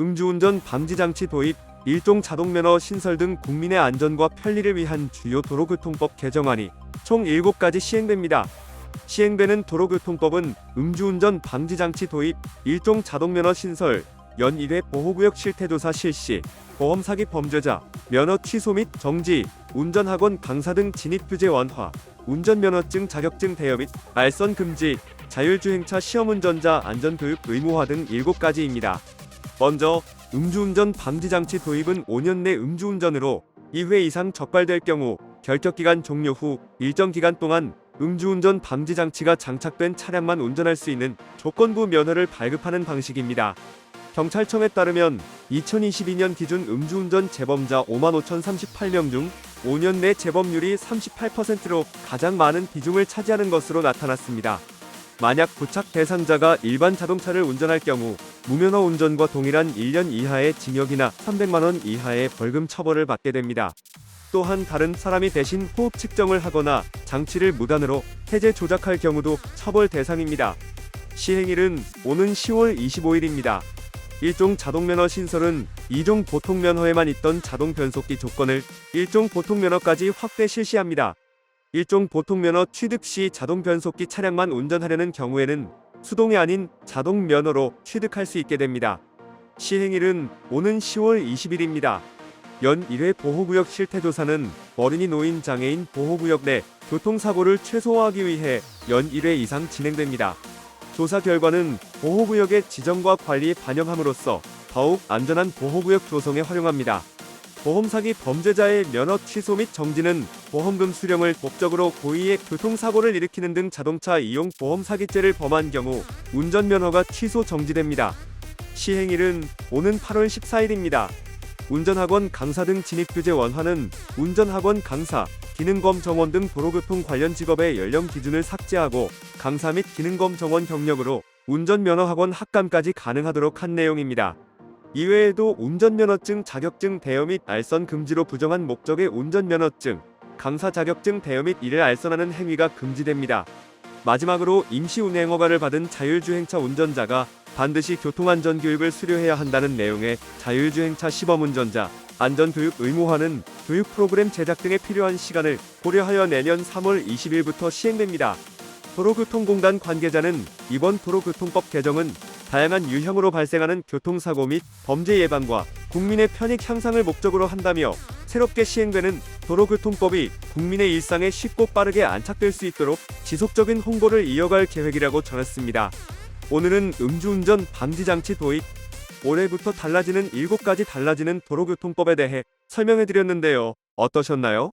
음주운전 방지 장치 도입, 일종 자동 면허 신설 등 국민의 안전과 편리를 위한 주요 도로교통법 개정안이 총 7가지 시행됩니다. 시행되는 도로교통법은 음주운전 방지 장치 도입, 일종 자동 면허 신설, 연 1회 보호구역 실태조사 실시, 보험 사기 범죄자, 면허 취소 및 정지, 운전학원 강사 등 진입 규제 완화, 운전면허증 자격증 대여 및 알선 금지, 자율주행차 시험운전자 안전교육 의무화 등 7가지입니다. 먼저 음주운전 방지 장치 도입은 5년 내 음주운전으로 2회 이상 적발될 경우 결격기간 종료 후 일정 기간 동안 음주운전 방지 장치가 장착된 차량만 운전할 수 있는 조건부 면허를 발급하는 방식입니다. 경찰청에 따르면 2022년 기준 음주운전 재범자 55,038명 중 5년 내 재범률이 38%로 가장 많은 비중을 차지하는 것으로 나타났습니다. 만약 부착 대상자가 일반 자동차를 운전할 경우 무면허 운전과 동일한 1년 이하의 징역이나 300만 원 이하의 벌금 처벌을 받게 됩니다. 또한 다른 사람이 대신 호흡 측정을 하거나 장치를 무단으로 해제 조작할 경우도 처벌 대상입니다. 시행일은 오는 10월 25일입니다. 일종 자동면허 신설은 2종 보통면허에만 있던 자동 변속기 조건을 1종 보통면허까지 확대 실시합니다. 일종 보통 면허 취득 시 자동 변속기 차량만 운전하려는 경우에는 수동이 아닌 자동 면허로 취득할 수 있게 됩니다. 시행일은 오는 10월 20일입니다. 연 1회 보호구역 실태조사는 어린이 노인 장애인 보호구역 내 교통사고를 최소화하기 위해 연 1회 이상 진행됩니다. 조사 결과는 보호구역의 지정과 관리에 반영함으로써 더욱 안전한 보호구역 조성에 활용합니다. 보험 사기 범죄자의 면허 취소 및 정지는 보험금 수령을 목적으로 고의의 교통사고를 일으키는 등 자동차 이용 보험 사기죄를 범한 경우 운전면허가 취소 정지됩니다. 시행일은 오는 8월 14일입니다. 운전학원 강사 등 진입규제 완화는 운전학원 강사, 기능검 정원 등 도로교통 관련 직업의 연령 기준을 삭제하고 강사 및 기능검 정원 경력으로 운전면허 학원 학감까지 가능하도록 한 내용입니다. 이외에도 운전면허증 자격증 대여 및 알선 금지로 부정한 목적의 운전면허증, 강사 자격증 대여 및 이를 알선하는 행위가 금지됩니다. 마지막으로 임시운행허가를 받은 자율주행차 운전자가 반드시 교통안전교육을 수료해야 한다는 내용의 자율주행차 시범운전자 안전교육 의무화는 교육 프로그램 제작 등에 필요한 시간을 고려하여 내년 3월 20일부터 시행됩니다. 도로교통공단 관계자는 이번 도로교통법 개정은 다양한 유형으로 발생하는 교통사고 및 범죄 예방과 국민의 편익 향상을 목적으로 한다며 새롭게 시행되는 도로교통법이 국민의 일상에 쉽고 빠르게 안착될 수 있도록 지속적인 홍보를 이어갈 계획이라고 전했습니다. 오늘은 음주운전 방지장치 도입, 올해부터 달라지는 7가지 달라지는 도로교통법에 대해 설명해 드렸는데요. 어떠셨나요?